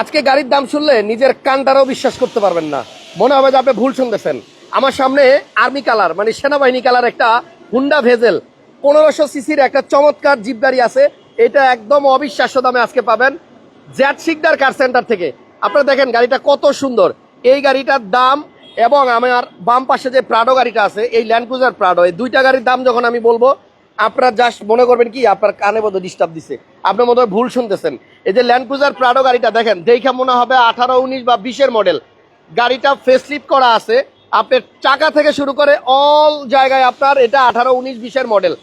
আজকে গাড়ির দাম শুনলে নিজের কানটারও বিশ্বাস করতে পারবেন না। মনে হবে যে আপনি ভুল শুনতেছেন। আমার সামনে আর্মি কালার মানে সেনাবাহিনী কালার একটা হুন্ডা ভেজেল। পনেরোশো সিসির একটা চমৎকার জিপ গাড়ি আছে। এটা একদম অবিশ্বাস্য দামে আজকে পাবেন জ্যাট শিকদার কার সেন্টার থেকে। আপনারা দেখেন গাড়িটা কত সুন্দর। এই গাড়িটার দাম এবং আমার বাম পাশে যে প্রাডো গাড়িটা আছে, এই ল্যান্ড ক্রুজার প্রাডো এই দুইটা গাড়ির দাম যখন আমি বলব, আপনারা জাস্ট মনে করবেন কি, আপনার কানে বোধ ডিস্টার্ব দিছে। আপনার মনে ভুল শুনতেছেন। এই যে ল্যান্ড ক্রুজার প্রাডো গাড়িটা দেখেন, দেখে মনে হবে আঠারো, উনিশ বা বিশের মডেল গাড়িটা ফেসলিপ করা আছে। আপনার চাকা থেকে শুরু করে অল জায়গায় আপনার এটা আঠারো, উনিশ, বিশের মডেল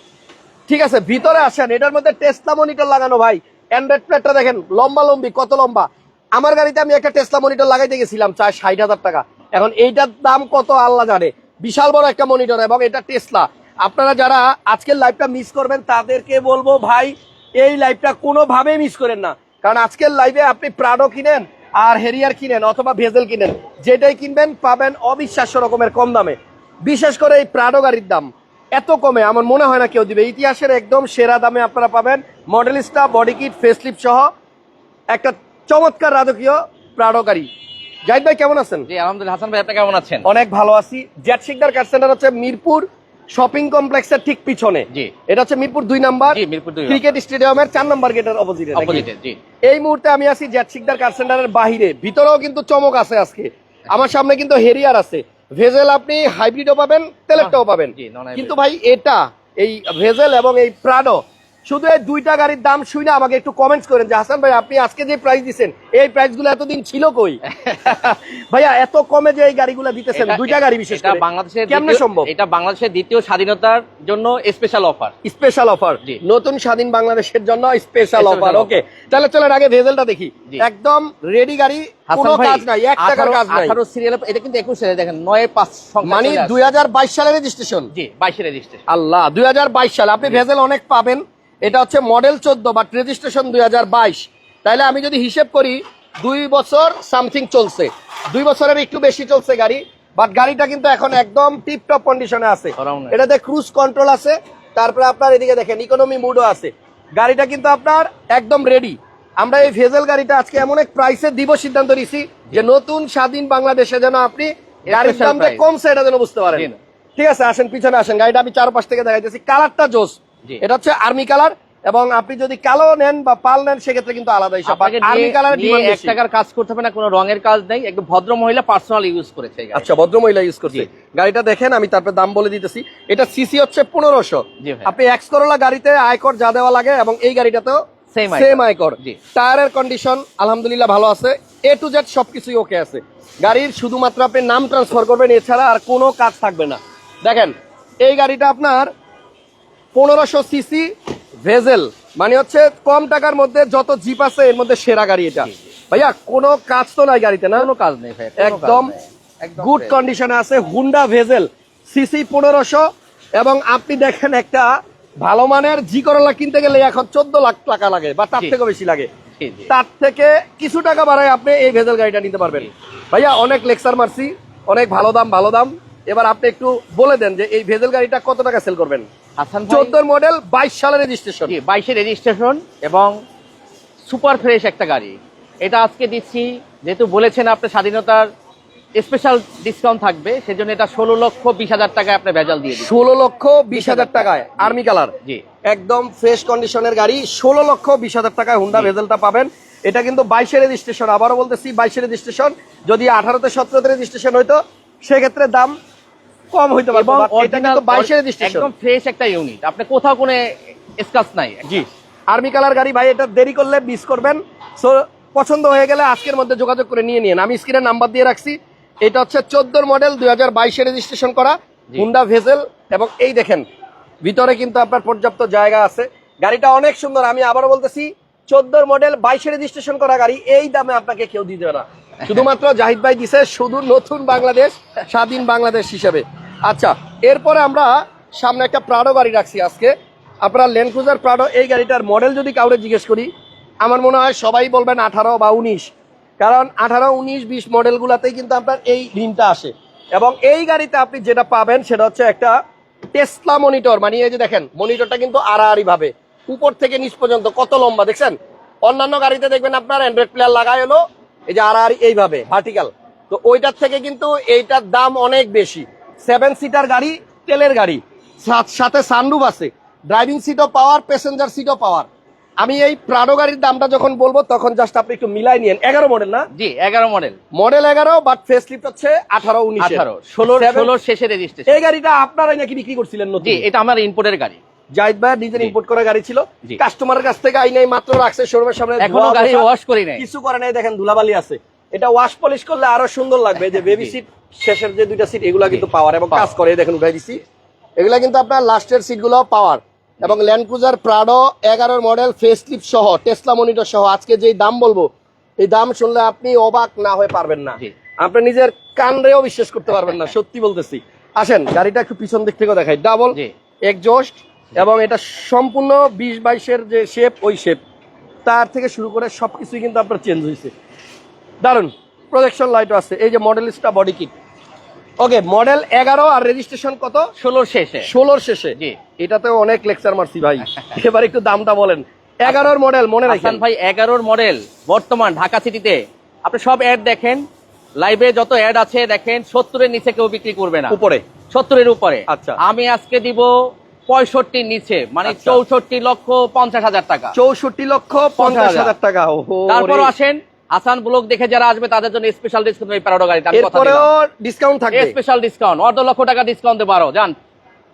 ঠিক আছে, ভিতরে আসেন, এটার মধ্যে টেসলা মনিটর লাগানো ভাই। অ্যান্ড্রয়েড প্লেটটা দেখেন, লম্বা লম্বি, কত লম্বা। আমার গাড়িতে আমি একটা টেসলা মনিটর লাগাইতে গেছিলাম, চার, ষাট হাজার টাকা। এখন এইটার দাম কত আল্লাহ জানে। বিশাল বড় একটা মনিটর এবং এটা টেসলা আপনারা যারা আজকের লাইভটা মিস করবেন, তাদেরকে বলব ভাই, এই লাইভটা কোনোভাবেই মিস করেন না। কারণ আজকের লাইভে আপনি প্রাডো কিনেন আর হেরিয়ার কিনেন অথবা ভেজেল কিনেন যেটাই কিনবেন পাবেন অবিশ্বাস্য রকমের কম দামে। বিশেষ করে এই প্রাডো গাড়ির দাম এত কমে আমার মনে হয় না কেউ দিবে। ইতিহাসের একদম সেরা দামে আপনারা পাবেন মডেলিস্টা বডি কিট ফেসলিপ সহ একটা চমৎকার রাজকীয় প্রাডো গাড়ি। জাহিদ ভাই কেমন আছেন? জি আলহামদুলিল্লাহ। হাসান ভাই আপনি কেমন আছেন? অনেক ভালো আছি। জেট শিকদার কার সেন্টার হচ্ছে মিরপুর শপিং কমপ্লেক্সের ঠিক পিছনে। জি। এটা হচ্ছে মিরপুর দুই নাম্বার। ক্রিকেট স্টেডিয়ামের চার নাম্বার গেটের অপোজিটে অপোজিটে জি। এই মুহূর্তে আমি আছি জেট সিকদার কার সেন্টারের বাহিরে। ভিতরেও কিন্তু চমক আছে আজকে। আমার সামনে কিন্তু হেরিয়ার আছে। ভেজেল আপনি হাইব্রিডও পাবেন তেলেরটাও পাবেন। কিন্তু ভাই এটা এই ভেজেল এবং এই প্রাডো শুধু এই দুইটা গাড়ির দাম শুনে আমাকে একটু কমেন্টস করেন যে হাসান ভাই আপনি আজকে যে প্রাইস দিচ্ছেন এই প্রাইসগুলো এতদিন ছিল কই? ভাইয়া এত কমে যে এই গাড়িগুলো দিতেছেন দুইটা গাড়ি বিশেষ এটা করে বাংলাদেশের কেমনে সম্ভব? এটা বাংলাদেশের দ্বিতীয় স্বাধীনতার জন্য স্পেশাল অফার স্পেশাল অফার নতুন স্বাধীন বাংলাদেশের জন্য স্পেশাল অফার ওকে তাহলে চলেন আগে ভেজেলটা দেখি। একদম রেডি গাড়ি কোনো কাজ নাই এক টাকার কাজ নাই। আঠারো সিরিয়াল এটা কিন্তু একুশ সালে দেখেন নয় পাঁচ সংখ্যা মানে চলে আসছে। দুই হাজার বাইশ সালের রেজিস্ট্রেশন জি বাইশে রেজিস্ট্রেশন আল্লাহ দুই হাজার বাইশ সালে। আপনি ভেজেল অনেক পাবেন। এটা হচ্ছে মডেল চোদ্দ বাট রেজিস্ট্রেশন দুই তাইলে আমি যদি হিসেব করি দুই বছর সামথিং চলছে। দুই বছরের একটু বেশি চলছে গাড়ি বাট গাড়িটা কিন্তু এখন একদম টিপটপ কন্ডিশনে আছে। এটাতে ক্রুজ কন্ট্রোল আছে তারপরে আপনার এদিকে দেখেন ইকোনমি মুডও আছে। গাড়িটা কিন্তু আপনার একদম রেডি আমরা এই ভেজেল গাড়িটা আজকে এমন এক প্রাইসে দিব সিদ্ধান্ত নিছি যে নতুন স্বাধীন বাংলাদেশে যেন আপনি গাড়ির কমছে এটা যেন বুঝতে পারেন। ঠিক আছে আসেন পিছনে আসেন। গাড়িটা আমি চারপাশ থেকে দেখাইতেছি। কালারটা জোস। জি। এটা হচ্ছে আর্মি কালার এবং আপনি যদি কালো নেন বা পাল নেন সেক্ষেত্রে কিন্তু আলাদা হিসাব। আর্মি কালার এক টাকার কাজ করতে হবে না কোনো রঙের কাজ নেই। একদম ভদ্র মহিলা পার্সোনাল ইউজ করেছে আচ্ছা ভদ্র মহিলা ইউজ করছে। গাড়িটা দেখেন আমি তারপরে দাম বলে দিতেছি। এটা সিসি হচ্ছে পনেরোশো। আপনি এক্স করোলা গাড়িতে আয়কর যা দেওয়া লাগে এবং এই গাড়িটাতেও সেম আয়কর টায়ারের কন্ডিশন আলহামদুলিল্লাহ ভালো আছে। এ টু জেড সবকিছুই ওকে আছে। গাড়ির শুধুমাত্র আপনি নাম ট্রান্সফার করবেন এছাড়া আর কোনো কাজ থাকবে না। দেখেন এই গাড়িটা আপনার পনেরোশো সিসি ভেজেল। মানে হচ্ছে কম টাকার মধ্যে যত জিপ আছে এর মধ্যে সেরা গাড়ি এটা। ভাইয়া কোনো কাজ তো নাই গাড়িতে না? কোনো কাজ নেই ভাই একদম গুড। কন্ডিশনে আছে হুন্ডা ভেজেল সিসি পনেরোশো। এবং আপনি দেখেন একটা ভালো মানের জি করলা কিনতে গেলে এখন চোদ্দ লাখ টাকা লাগে বা তার জি। থেকেও বেশি লাগে। তার থেকে কিছু টাকা বাড়ায় আপনি এই ভেজেল গাড়িটা নিতে পারবেন। ভাইয়া অনেক লেকচার মারছি অনেক ভালো দাম ভালো দাম। এবার আপনি একটু বলে দেন যে এই ভেজেল গাড়িটা কত টাকা সেল করবেন? হাসান ভাই মডেল বাইশ সালের রেজিস্ট্রেশন বাইশে রেজিস্ট্রেশন এবং সুপার ফ্রেশ একটা গাড়ি। এটা আজকে দিচ্ছি যেহেতু বলেছেন আপনি স্বাধীনতার স্পেশাল ডিসকাউন্ট থাকবে সেজন্য এটা ষোলো লক্ষ বিশ হাজার টাকায় আপনি ভেজাল দিয়ে ষোলো লক্ষ বিশ হাজার টাকায় আর্মি কালার জি। একদম ফ্রেশ কন্ডিশনের গাড়ি ষোলো লক্ষ বিশ হাজার টাকায় হুন্ডা ভেজেলটা পাবেন। এটা কিন্তু বাইশে রেজিস্ট্রেশন আবারও বলতেছি বাইশে রেজিস্ট্রেশন যদি আঠারোতে সতেরোতে রেজিস্ট্রেশন হইতো সেক্ষেত্রে দাম কম হইতে পারতো এবং এটা কিন্তু বাইশে রেজিস্ট্রেশন একদম ফ্রেশ একটা ইউনিট আপনি কোথাও কোনো স্কাচ নাই জি। আর্মি কালার গাড়ি ভাই এটা দেরি করলে মিস করবেন। সো পছন্দ হয়ে গেলে আজকের মধ্যে যোগাযোগ করে নিয়ে নিন আমি স্ক্রিনে নাম্বার দিয়ে রাখছি। এটা হচ্ছে চোদ্দোর মডেল দুই হাজার বাইশে রেজিস্ট্রেশন করা। হুন্ডা ভেজেল এবং এই দেখেন ভিতরে কিন্তু আপনার পর্যাপ্ত জায়গা আছে। গাড়িটা অনেক সুন্দর। আমি আবারও বলতেছি চোদ্দোর মডেল বাইশে রেজিস্ট্রেশন করা গাড়ি। এই দামে আপনাকে কেউ দিতে না। শুধুমাত্র জাহিদ ভাই দিছে শুধু নতুন বাংলাদেশ স্বাধীন বাংলাদেশ হিসেবে। আচ্ছা এরপরে আমরা সামনে একটা প্রাডো গাড়ি রাখছি আজকে। আপনার ল্যান্ড ক্রুজার প্রাডো এই গাড়িটার মডেল যদি কাউরে জিজ্ঞেস করি, আমার মনে হয় সবাই বলবেন আঠারো বা উনিশ। কারণ আঠারো, উনিশ, বিশ মডেলগুলোতেই কিন্তু আপনার এই ঋণটা আসে। এবং এই গাড়িতে আপনি যেটা পাবেন সেটা হচ্ছে একটা টেসলা মনিটর মানে এই যে দেখেন মনিটরটা কিন্তু আড়াআড়ি ভাবে উপর থেকে নিচ পর্যন্ত কত লম্বা, দেখছেন? অন্যান্য গাড়িতে দেখবেন আপনার অ্যান্ড্রয়েড প্লেয়ার লাগাই হলো এই যে আর এইভাবে ভার্টিক্যাল তো ওইটার থেকে কিন্তু এইটার দাম অনেক বেশি। সেভেন সিটার গাড়ি তেলের গাড়ি। সাথে সানরুফ আছে। ড্রাইভিং সিটও পাওয়ার প্যাসেঞ্জার সিটও পাওয়ার। আমি এই প্রাডো গাড়ির দামটা যখন বলব তখন জাস্ট আপনি একটু মিলাই নিয়েন। এগারো মডেল না? জি এগারো মডেল মডেল এগারো বাট ফেস লিফট হচ্ছে আঠারো উনিশ আঠারো ষোলো ষোলোর শেষে রেজিস্ট্রেশন এই গাড়িটা আপনারাই নাকি বিক্রি করছিলেন নতুন? জি এটা আমার ইম্পোর্টের গাড়ি। জাহিদ ভাই নিজের। ইম্পোর্ট করা গাড়ি ছিল। কাস্টমারের কাছ থেকে আইনাই মাত্র রাখছে শোরুমের সামনে এখনও গাড়ি ওয়াশ করি নাই। কিছু করে নাই দেখেন ধুলাবালি আছে। এটা ওয়াশ পলিশ করলে আরও সুন্দর লাগবে। যে বেবি সিট শেষের যে দুইটা সিট এগুলা কিন্তু পাওয়ার এবং কাজ করে। দেখেন উঠাই দিছি। এগুলা কিন্তু আপনার লাস্টের সিটগুলো পাওয়ার এবং ল্যান্ড ক্রুজার প্রাডো এগারোর মডেল ফেস লিফট সহ টেসলা মনিটর সহ। আজকে যেই দাম বলব এই দাম শুনলে আপনি অবাক না হয়ে পারবেন না। আপনি নিজের কানরেও বিশ্বাস করতে পারবেন না সত্যি বলতেছি। আসেন গাড়িটা একটু পিছন দিক থেকে দেখাই। ডাবল জি। এক্সজস্ট এবং এটা সম্পূর্ণ বিশ বাইশের যে শেপ ওই শেপ তার থেকে শুরু করে সবকিছুই কিন্তু আপনার চেঞ্জ হয়েছে। দারুণ প্রজেকশন লাইটও আছে। এই যে Modellista body kit okay model এগারো আর রেজিস্ট্রেশন কত? ষোলোর শেষে। ষোলোর শেষে। জি। এটাতে অনেক লেকচার মারছি ভাই। এবার একটু দামটা বলেন। এগারোর মডেল মনে রাখেন। ভাই এগারোর মডেল বর্তমান ঢাকা সিটিতে। আপনি সব অ্যাড দেখেন। লাইভে যত অ্যাড আছে দেখেন সত্তরের নিচে কেউ বিক্রি করবে না। উপরে। সত্তরের উপরে। আচ্ছা। আমি আজকে দিব পঁয়ষট্টির নিচে মানে আচ্ছা। চৌষট্টি লক্ষ পঞ্চাশ হাজার টাকা। চৌষট্টি লক্ষ পঞ্চাশ হাজার। টাকা। তারপর রে। আসেন ব্লক ব্লগ দেখে যারা আসবে তাদের জন্য স্পেশাল ডিসকাউন্ট এই প্যারাডো গাড়িতে আমি কথা ডিসকাউন্ট থাকবে। স্পেশাল ডিসকাউন্ট অর্ধ লক্ষ টাকা ডিসকাউন্ট দেবো আরও জান।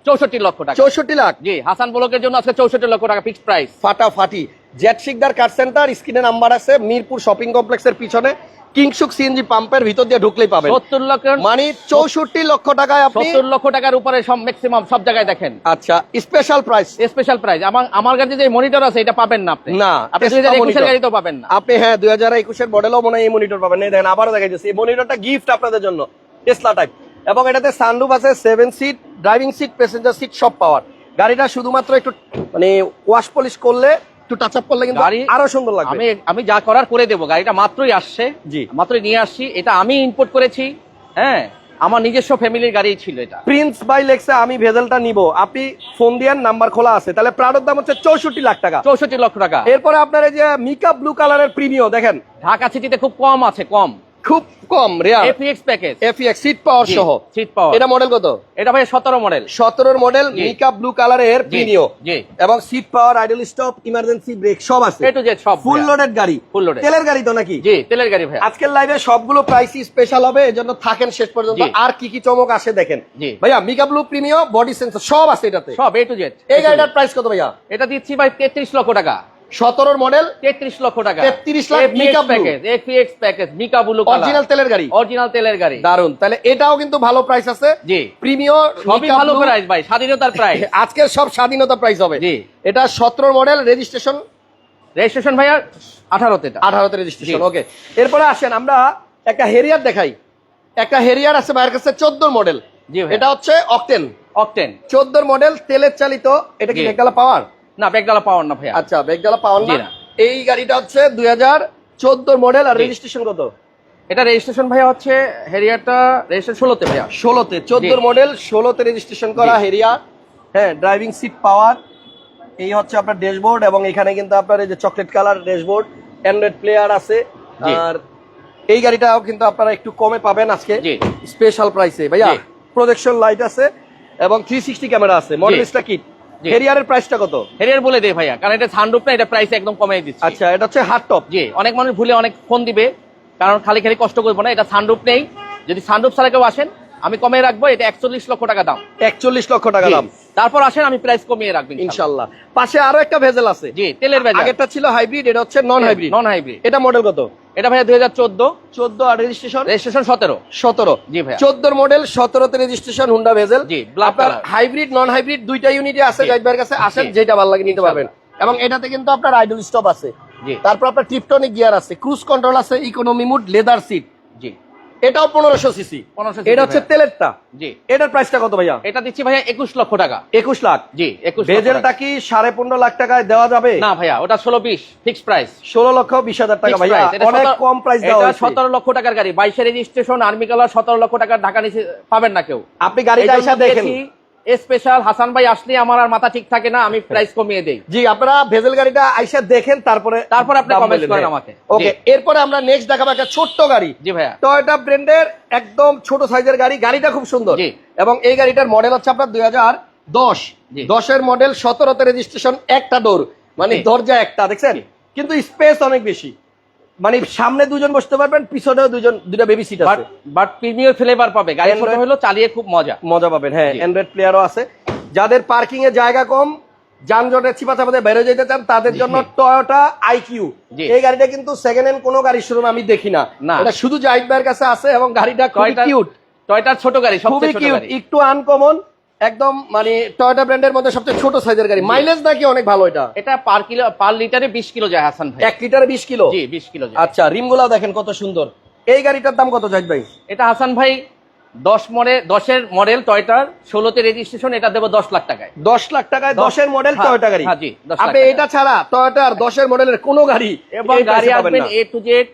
চৌষট্টি লক্ষ টাকা। চৌষট্টি লাখ? জি হাসান ব্লকের জন্য আজকে চৌষট্টি লক্ষ টাকা ফিক্সড প্রাইস ফাটাফাটি। জেট শিকদার কার সেন্টার স্ক্রিনে নাম্বার আছে মিরপুর শপিং কমপ্লেক্সের পিছনে। কিংসুক সিএনজি পাম্পের ভিতর দিয়ে ঢুকলেই পাবেন। সত্তর লক্ষ মানে চৌষট্টি লক্ষ টাকায় আপনি সত্তর লক্ষ টাকার উপরে সব ম্যাক্সিমাম সব জায়গায় দেখেন। আচ্ছা স্পেশাল প্রাইস স্পেশাল প্রাইস আমার আমার কাছে যে মনিটর আছে এটা পাবেন না আপনি। না, আপনি দুই হাজার একুশের গাড়িতেও পাবেন না। আপনি হ্যাঁ দুই হাজার একুশের মডেলও মনে হয় এই মনিটর পাবেন। এই দেখেন আবারও দেখা যাচ্ছে এই মনিটরটা গিফট আপনাদের জন্য টেসলা টাইপ এবং এটাতে সানরুফ আছে seven seat driving seat passenger seat সব পাওয়ার। গাড়িটা শুধুমাত্র একটু মানে ওয়াশ পলিশ করলে একটু টাচ আপ করলে কিন্তু আরও সুন্দর লাগবে। আমি আমি যা করার করে দেবো গাড়িটা মাত্রই আসছে। জি। মাত্রই নিয়ে আসছি। এটা আমি ইম্পোর্ট করেছি হ্যাঁ? আমার নিজস্ব ফ্যামিলির গাড়ি ছিল এটা। প্রিন্স বাই লেক্সে আমি ভেজেলটা নিব। আপনি ফোন দিয়ে নাম্বার খোলা আছে। তাহলে প্রাডোর দাম হচ্ছে চৌষট্টি লাখ টাকা। চৌষট্টি লক্ষ টাকা। এরপরে আপনার এই যে মিকা ব্লু কালারের প্রিমিয় দেখেন। ঢাকা সিটিতে খুব কম আছে কম। খুব কম rare FX package FX seat power সহ। সিট পাওয়ার এটা মডেল কত? এটা ভাই সতেরো মডেল সতেরোর মডেল জি। মিকা ব্লু কালারের জি। এবং seat power idle stop emergency brake সব আছে। এ টু জেড সব ফুল। লোডেড গাড়ি। ফুল loaded। তেলের গাড়ি তো নাকি? জি তেলের গাড়ি ভাই আজকের লাইভে সবগুলো প্রাইসই স্পেশাল হবে এজন্য থাকেন শেষ পর্যন্ত। আর কি কি চমক আসে দেখেন। জি। ভাইয়া mica blue premium body sensor সব আছে এটাতে। সব এ টু জেড এই গাড়িটার প্রাইস কত ভাইয়া? এটা দিচ্ছি ভাই তেত্রিশ লক্ষ টাকা। সতেরোর মডেল তেত্রিশ লক্ষ টাকা। 33 lakh Blue। Package FX package mica blue original তেলের গাড়ি। অরিজিনাল তেলের গাড়ি। দারুণ তাহলে এটাও কিন্তু ভালো প্রাইস আছে। জি। প্রিমিয় সবই ভালো প্রাইস ভাই স্বাধীনতার প্রাইস আজকের সব স্বাধীনতা প্রাইস হবে। জি। এটা সতেরো মডেল রেজিস্ট্রেশন রেজিস্ট্রেশন ভাইয়া আঠারোতে আঠারোতে রেজিস্ট্রেশন ওকে এরপরে আসেন আমরা একটা হেরিয়ার দেখাই। একটা হেরিয়ার আছে ভাইয়ের কাছে চোদ্দ মডেল জি এটা হচ্ছে অকটেন অকটেন চোদ্দ মডেল তেলের চালিত এটা কি। পাওয়ার না ব্যাগডালা পাওয়ার না ভাইয়া। আচ্ছা বেগডালা পাওয়ার না। এই গাড়িটা হচ্ছে দুই হাজার চোদ্দ মডেল আর রেজিস্ট্রেশন কত? এটা রেজিস্ট্রেশন ভাইয়া হচ্ছে হেরিয়ারটা রেজিস্ট্রেশন ষোলোতে ভাইয়া। ষোলোতে চোদ্দ জি। মডেল ষোলোতে রেজিস্ট্রেশন করা জি। হেরিয়ার। হ্যাঁ ড্রাইভিং সিট পাওয়ার এই হচ্ছে আপনার ড্যাশবোর্ড এবং এখানে কিন্তু আপনার এই যে chocolate colour dashboard Android player আছে। আর এই গাড়িটাও কিন্তু আপনারা একটু কমে পাবেন আজকে। স্পেশাল প্রাইসে ভাইয়া। প্রজেকশন লাইট আছে এবং থ্রি সিক্সটি ক্যামেরা আছে। মডেলিস্টটা কিট। হেরিয়ারের প্রাইসটা কত? হেরিয়ার বলে দে ভাইয়া কারণ এটা সানরুফ না এটা প্রাইস একদম কমিয়ে দিচ্ছি। আচ্ছা এটা হচ্ছে হার্ড টপ জি অনেক মানুষ ভুলে অনেক ফোন দিবে কারণ খালি খালি কষ্ট করব না এটা সানরুফ নেই। যদি সানরুফ ছাড়া কেউ আসেন আমি কমিয়ে রাখব এটা একচল্লিশ লক্ষ টাকা দাম। একচল্লিশ লক্ষ টাকা দাম। তারপর আসেন আমি প্রাইস কমিয়ে রাখব ইনশাল্লাহ পাশে আরও একটা ভেজেল আছে। জি তেলের ব্যাগ আগেরটা ছিল হাইব্রিড এটা হচ্ছে নন হাইব্রিড নন হাইব্রিড এটা মডেল কত? এটা ভাইয়া দুই হাজার চোদ্দ। চোদ্দ আর রেজিস্ট্রেশন রেজিস্ট্রেশন সতেরো। সতেরো। জি ভাই চোদ্দোর মডেল সতেরোতে রেজিস্ট্রেশন হুন্ডা ভেজেল জি, আপনার হাইব্রিড নন হাইব্রিড দুইটা ইউনিটে আছে। ভাইয়ের কাছে আসেন যেটা ভালো লাগে নিতে পারবেন। এবং এটাতে কিন্তু আপনার আইডল স্টপ আছে। তারপর আপনার টিপটনিক গিয়ার আছে ক্রুজ কন্ট্রোল আছে ইকোনমি মুড লেদার সিট জি। এটাও পনেরোশো সিসি। এটা হচ্ছে ভাইয়া। তেলেরটা জি। এটার প্রাইসটা কত ভাইয়া? এটা দিচ্ছি ভাইয়া একুশ লক্ষ টাকা। একুশ লাখ। জি একুশ ভেজেলটা কি সাড়ে পনেরো লাখ টাকায় দেওয়া যাবে? না ভাইয়া ওটা ষোলো বিশ ফিক্স প্রাইস ষোলো লক্ষ বিশ হাজার টাকা ভাইয়া। অনেক কম প্রাইস দেওয়া সতেরো লক্ষ টাকার গাড়ি। বাইশে রেজিস্ট্রেশন আর্মি কালার সতেরো লক্ষ টাকার ঢাকা নিচে পাবেন না কেউ। আপনি গাড়িটা দেখেন। স্পেশাল হাসান ভাই আসলে আমার আর মাথা ঠিক থাকে না আমি প্রাইস কমিয়ে দেই। জি আপনারা ভেজেল গাড়িটা আইসা দেখেন তারপরে তারপর আপনি বললেন, করেন। আমাকে। ওকে। এরপরে আমরা নেক্সট দেখাবো একটা ছোট্ট গাড়ি। জি ভাইয়া। টয়োটা ব্র্যান্ডের একদম ছোট সাইজের গাড়ি। গাড়িটা খুব সুন্দর। জি। এবং এই গাড়িটার মডেল হচ্ছে আপনার দুই হাজার দশ। দশের মডেল সতেরোতে রেজিস্ট্রেশন একটা ডোর মানে দরজা একটা দেখছেন? কিন্তু স্পেস অনেক বেশি। মানে সামনে দুজন বসতে পারবেন পিছনেও দুজন দুটা বেবি সিট আছে। বাট প্রিমিয়ার ফ্লেভার পাবে। গাড়ি ছোট হলো চালিয়ে খুব মজা। মজা পাবেন হ্যাঁ। অ্যান্ড্রয়েড প্লেয়ারও আছে। যাদের পার্কিং এর জায়গা কম যানজটের চিপা চাপাতে বেরো যেতে চান তাদের জন্য টয়োটা আইকিউ। এই গাড়িটা কিন্তু সেকেন্ড হ্যান্ড কোনো গাড়ির শোরুমে আমি দেখি না। না। এটা শুধু জাহিদ ভাইয়ের কাছে আছে এবং গাড়িটা কিউট টয়টার ছোট গাড়ি সবচেয়ে ছোট কিউট গাড়ি। একটু আনকমন একদম মানে টয়োটা ব্র্যান্ডের মধ্যে সবচেয়ে ছোট সাইজের গাড়ি। মাইলেজ নাকি অনেক ভালো এটা? এটা পার কিলো পার লিটারে বিশ কিলো যায় হাসান ভাই। এক লিটারে বিশ কিলো জি বিশ কিলো যায়। আচ্ছা রিমগুলাও দেখেন কত সুন্দর। এই গাড়িটার দাম কত জাহিদ ভাই? এটা হাসান ভাই দশ মডেল দশের মডেল টয়টার ষোলোতে রেজিস্ট্রেশন এটা দেবো দশ লাখ টাকায়। দশ লাখ টাকায় দশ- দশের মডেল হ্যাঁ, টয়োটা গাড়ি। হ্যাঁ, জি, আপনি এটা ছাড়া টয়োটার দশের মডেলের কোনো গাড়ি এবং গাড়ি আসবেন এ টু জেড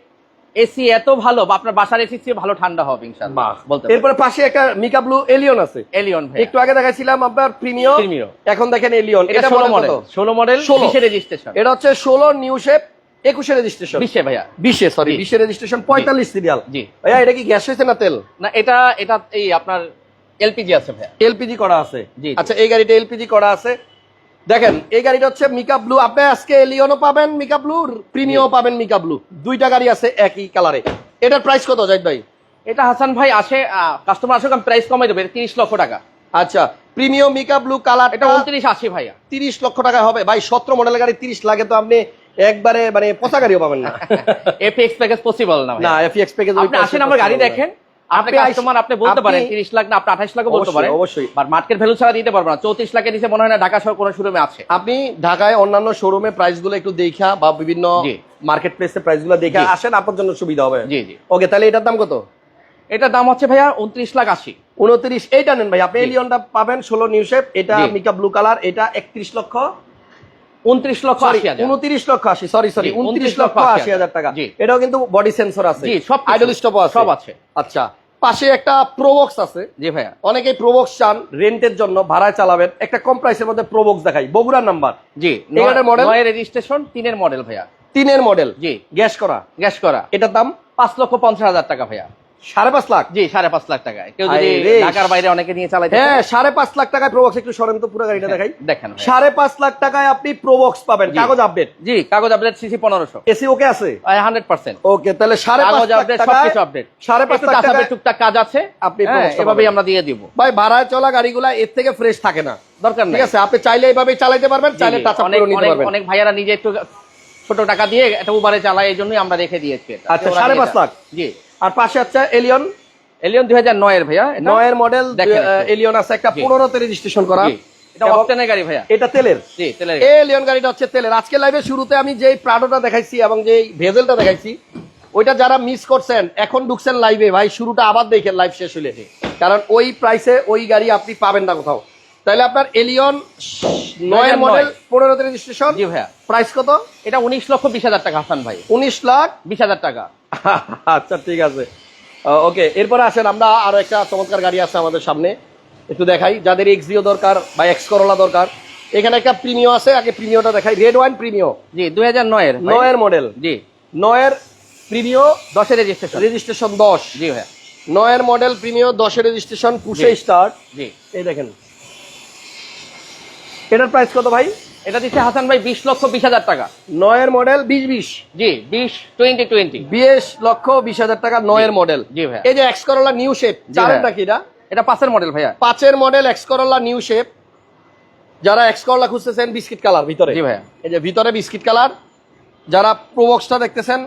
এসি এত ভালো বা আপনার বাসার এসি চেয়ে ভালো ঠান্ডা হবে ইনশাআল্লাহ। বলতে এরপরে পাশে একটা মিকা ব্লু এলিয়ন আছে। এলিয়ন ভাই একটু আগে দেখাইছিলাম আপনার প্রিমিও Premio। এখন দেখেন এলিয়ন এটা ষোলো মডেল ষোলো মডেল 16 বিশে রেজিস্ট্রেশন এটা হচ্ছে ষোলো নিউ শেপ একুশে রেজিস্ট্রেশন বিশে ভাইয়া। বিশে সরি বিশে। রেজিস্ট্রেশন পঁয়তাল্লিশ সিরিয়াল জি। ভাইয়া এটা কি গ্যাস হয়েছে না তেল? না এটা এটা এই আপনার এলপিজি আছে ভাইয়া। এলপিজি করা আছে। জি। আচ্ছা এই গাড়িটা এলপিজি করা আছে। দেখেন এই গাড়িটা হচ্ছে মিকা ব্লু আপনি আজকে এলিয়নও পাবেন মিকা ব্লু প্রিমিও পাবেন মিকা ব্লু দুইটা গাড়ি আছে একই কালারে এটার প্রাইস কত জাহিদ ভাই? এটা হাসান ভাই আসে কাস্টমার আসুক আমি প্রাইস কমাই দেবো। তিরিশ লক্ষ টাকা। আচ্ছা প্রিমিয়াম মিকা ব্লু কালার এটা উনত্রিশ আশি ভাইয়া। তিরিশ লক্ষ টাকা হবে। ভাই সতেরো মডেলের গাড়ি তিরিশ লাগে তো আপনি একবারে মানে পচা গাড়িও পাবেন না। এফএক্স প্যাকেজ পসিবল না না এফএক্স প্যাকেজ আপনি আসেন আমার গাড়ি দেখেন। আপনি কাস্টমার আপনি বলতে পারেন তিরিশ লাখ না আপনি আঠাশ লাখও বলতে পারেন। অবশ্যই। বাট মার্কেট ভ্যালু ছাড়া দিতে পারব না। চৌত্রিশ লাখে দিছে মনে হয় না ঢাকা শহর কোনো শোরুমে আছে। আপনি ঢাকায় অন্যান্য শোরুমে প্রাইসগুলো একটু দেখা বা বিভিন্ন মার্কেট প্লেসে প্রাইসগুলো দেখে আসেন আপনার জন্য সুবিধা হবে। জি জি। ওকে তাহলে এটার দাম কত? এটার দাম হচ্ছে ভাইয়া উনত্রিশ লাখ আশি। উনত্রিশ এইটা নেন ভাই। আপনি এলিয়নটা পাবেন ষোলো নিউ শেপ এটা মিকা ব্লু কালার এটা একত্রিশ লক্ষ। উনত্রিশ লক্ষ উনত্রিশ লক্ষ আশি সরি সরি উনত্রিশ লক্ষ আশি হাজার টাকা। এটাও কিন্তু বডি সেন্সর আছে। সব। আইডল সব আছে। আচ্ছা। পাশে একটা প্রোবক্স আছে। জি ভাইয়া। অনেকেই প্রোবক্স চান। রেন্টের জন্য ভাড়ায় চালাবেন। একটা কম প্রাইসের মধ্যে প্রোবক্স দেখাই। বগুড়ার নাম্বার জি model? নয় রেজিস্ট্রেশন তিনের মডেল ভাইয়া। তিনের মডেল জি। গ্যাস করা। গ্যাস করা। এটার দাম? পাঁচ লক্ষ পঞ্চাশ হাজার টাকা ভাইয়া। সাড়ে পাঁচ লাখ? জি সাড়ে পাঁচ লাখ টাকায়। কেউ যদি ঢাকার বাইরে অনেকে নিয়ে হ্যাঁ সাড়ে পাঁচ লাখ টাকায় প্রোবক্স একটু সরেন তো পুরো গাড়িটা দেখাই। দেখেন সাড়ে পাঁচ লাখ টাকায় আপনি প্রোবক্স পাবেন। কাগজ আপডেট জি কাগজ আপডেট সিসি পনেরোশো। এসি ওকে আছে? হান্ড্রেড পার্সেন্ট ওকে তাহলে সাড়ে পাঁচ লাখ সবকিছু আপডেট সাড়ে পাঁচ লাখ আপডেট টুকটাক কাজ আছে। আপনি হ্যাঁ, এভাবেই আমরা দিয়ে দিব। ভাই ভাড়ায় চলা গাড়িগুলা এর থেকে ফ্রেশ থাকে না। দরকার নেই। ঠিক আছে আপনি চাইলে এইভাবেই চালাইতে পারবেন চাইলে। টাচ আপ করে নিতে পারবেন। অনেক ভাইয়ারা নিজে একটু ছোট টাকা দিয়ে একটা উবারে চালায় এই জন্যই আমরা রেখে দিয়েছি আচ্ছা, সাড়ে পাঁচ লাখ? জি। আর পাশে আছে এলিয়ন এলিয়ন দুই হাজার নয়ের ভাইয়া? নয়ের মডেল এলিয়ন আছে একটা। পনেরোতে রেজিস্ট্রেশন করা। এটা এবং গাড়ি ভাইয়া। এটা তেলের। জি তেলের এলিয়ন গাড়িটা হচ্ছে তেলের। আজকে লাইভে শুরুতে আমি যেই প্রাডোটা দেখাইছি এবং যেই ভেজেলটা দেখাইছি ওইটা যারা মিস করছেন এখন ঢুকছেন লাইভে ভাই শুরুটা আবার দেখেন লাইভ শেষ হলে কারণ ওই প্রাইসে ওই গাড়ি আপনি পাবেন না কোথাও। তাহলে আপনার এলিয়ন নয়ের মডেল পনেরোতে রেজিস্ট্রেশন জি ভাইয়া। প্রাইস কত? এটা উনিশ লক্ষ বিশ হাজার টাকা হাসান ভাই। উনিশ লাখ বিশ হাজার টাকা। আচ্ছা ঠিক আছে। ওকে এরপরে আসেন আমরা আরও একটা চমৎকার গাড়ি আছে আমাদের সামনে। একটু দেখাই যাদের এক্সিও দরকার বা এক্স করোলা দরকার। এখানে একটা প্রিমিও আছে আগে প্রিমিওটা দেখাই। রেড ওয়াইন প্রিমিও জি দুই হাজার নয়ের। নয়ের মডেল জি। নয়ের প্রিমিও দশের রেজিস্ট্রেশন রেজিস্ট্রেশন দশ। জি ভাইয়া। নয়ের মডেল প্রিমিও দশের রেজিস্ট্রেশন পুষে জি। স্টার্ট জি। এই দেখেন। এটার প্রাইস কত ভাই? এটা দিচ্ছে হাসান ভাই বিশ লক্ষ বিশ হাজার টাকা। নয়ের মডেল বিশ বিশ। জি বিশ টোয়েন্টি টোয়েন্টি বিশ লক্ষ বিশ হাজার টাকা নয়ের মডেল জি ভাইয়া। এই যে এক্স করোলা নিউ শেপ জানেন নাকি এটা? এটা পাঁচের মডেল ভাইয়া। পাঁচের model X Corolla new shape যারা এক্স করোলা খুঁজতেছেন বিস্কিট কালার ভিতরে। জি ভাইয়া। এই যে ভিতরে বিস্কিট কালার। যারা প্রোবক্সটা দেখতেছেন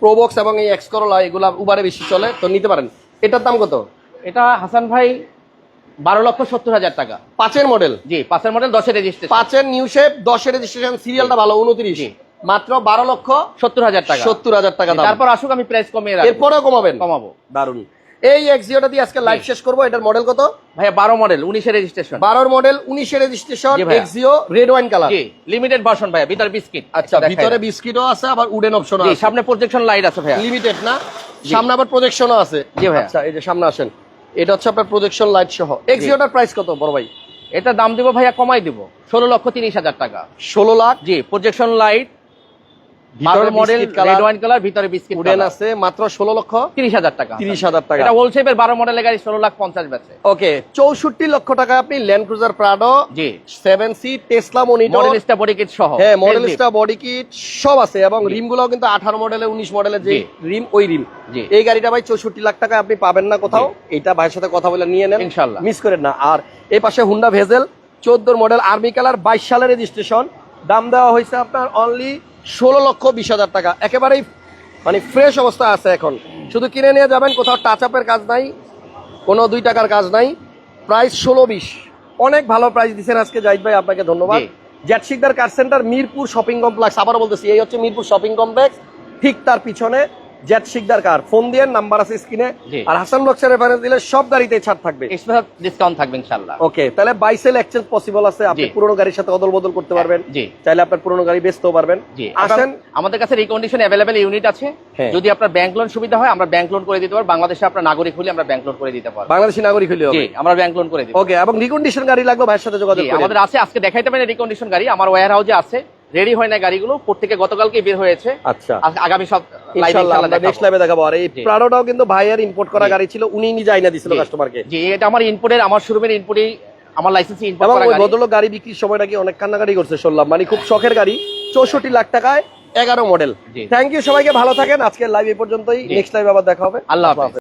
প্রোবক্স এবং এই এক্স করোলা এগুলা উবারে বেশি চলে তো নিতে পারেন। এটার দাম কত? এটা হাসান ভাই বারো লক্ষ সত্তর হাজার টাকা। পাঁচের মডেল জি পাঁচের মডেল দশের রেজিস্ট্রেশন পাঁচের নিউ শেপ দশের রেজিস্ট্রেশন সিরিয়ালটা ভালো উনত্রিশ। মাত্র বারো লক্ষ সত্তর হাজার টাকা। সত্তর হাজার টাকা তারপর আসুক আমি প্রাইস কমিয়ে এরপরেও কমাবেন? কমাবো। দারুণ এই এক্সিওটা দিয়ে আজকে লাইভ শেষ করব এটার মডেল কত? ভাইয়া বারো মডেল উনিশের রেজিস্ট্রেশন বারোর মডেল উনিশের registration Axio red wine colour limited version ভাইয়া ভিতর বিস্কিট আচ্ছা ভিতরে বিস্কিটও আছে আবার উডেন অপশন আছে। সামনে প্রজেকশন লাইট আছে ভাইয়া। লিমিটেড না? সামনে আবার প্রজেকশনও আছে। জি ভাইয়া। আচ্ছা এই যে সামনে আসেন। এটা হচ্ছে আপনার প্রজেকশন লাইট সহ। এক্সিওটার প্রাইস কত বড় ভাই? এটা দাম দিব ভাইয়া কমাই দিব। ষোলো লক্ষ তিরিশ হাজার টাকা। ষোলো লাখ? জি প্রজেকশন লাইট ভিতরে মডেল রেড ওয়াইন কালার ভিতরে বিস্কিট উডেন আছে মাত্র লক্ষ টাকা। তিরিশ হাজার টাকা। এটা হোল শেপের বারো মডেলের গাড়ি ষোলো লাখ পঞ্চাশ বেচে। ওকে চৌষট্টি লক্ষ টাকা আপনি Land Cruiser Prado G. Seven Tesla monitor Modellista body kit সহ। হ্যাঁ মডেলিস্টা বডি কিট সব আছে এবং রিমগুলো কিন্তু আঠারো মডেলের উনিশ মডেলের যে রিম ওই রিম। এই গাড়িটা ভাই চৌষট্টি লাখ টাকা আপনি পাবেন না কোথাও। এটা ভাইয়ের সাথে কথা বলে নিয়ে নেন। মিস করেন না। আর এই পাশে হুন্ডা ভেজেল চোদ্দোর মডেল আর্মি কালার বাইশ সালের রেজিস্ট্রেশন দাম দেওয়া হয়েছে আপনার অনলি ষোলো লক্ষ বিশ হাজার টাকা। একেবারেই মানে ফ্রেশ অবস্থা আছে এখন। শুধু কিনে নিয়ে যাবেন কোথাও টাচ আপের কাজ নাই কোনো দুই টাকার কাজ নাই। প্রাইস ষোলো বিশ। অনেক ভালো প্রাইস দিচ্ছেন আজকে জাহিদ ভাই আপনাকে ধন্যবাদ। Jet Sikdar car centre Mirpur shopping complex আবার বলতেছি এই হচ্ছে মিরপুর শপিং কমপ্লেক্স ঠিক তার পিছনে জেট শিকদার কার। ফোন দিয়ে নাম্বার আছে স্ক্রিনে। আর হাসান বক্সের রেফারেন্স দিলে সব গাড়িতে ছাড় থাকবে। ডিসকাউন্ট থাকবে ওকে তাহলে বাইসেল এক্সচেঞ্জ পসিবল আছে। আপনি। পুরোনো গাড়ির সাথে অদল বদল করতে পারবেন। চাইলে আপনার পুরোনো গাড়ি বেচতেও পারবেন। আসেন। আমাদের কাছে রিকন্ডিশন অ্যাভেলেবেল ইউনিট আছে। হ্যাঁ। যদি আপনার ব্যাংক লোন সুবিধা হয় আমরা ব্যাংক লোন করে দিতে পারব। বাংলাদেশে আপনার নাগরিক হলে আমরা ব্যাংক লোন করে দিতে পারব। বাংলাদেশি নাগরিক হলে হবে। আমরা ব্যাংক লোন করে দিব ওকে এবং রিকন্ডিশন গাড়ি লাগবে ভাইয়ের সাথে যোগাযোগ আমাদের আছে। আজকে দেখাইতে পারেন রিকন্ডিশন গাড়ি। আমার ওয়্যার হাউসে আছে। রেডি হয় না গাড়িগুলো প্রত্যেকে গতকালকে বের হয়েছে। আচ্ছা। আগামী সব লাইভ ইনশাআল্লাহ আমরা নেক্সট লাইভে দেখাবো। আর এই প্রাডোটাও কিন্তু ভাইয়ের ইম্পোর্ট করা গাড়ি ছিল উনি নিজে আইনা দিছিল কাস্টমারকে জি এটা আমার আমার শোরুমের আমার লাইসেন্স ইনপুট করা গাড়ি। ভদ্রলোক গাড়ি বিক্রির সময় নাকি অনেক কান্নাকাটি করছে শুনলাম। মানে খুব শখের গাড়ি চৌষট্টি লাখ টাকায় এগারো মডেল থ্যাংক ইউ সবাইকে ভালো থাকেন। আজকের লাইভ এই পর্যন্তই। নেক্সট লাইভ আবার দেখা হবে। আল্লাহ হাফেজ।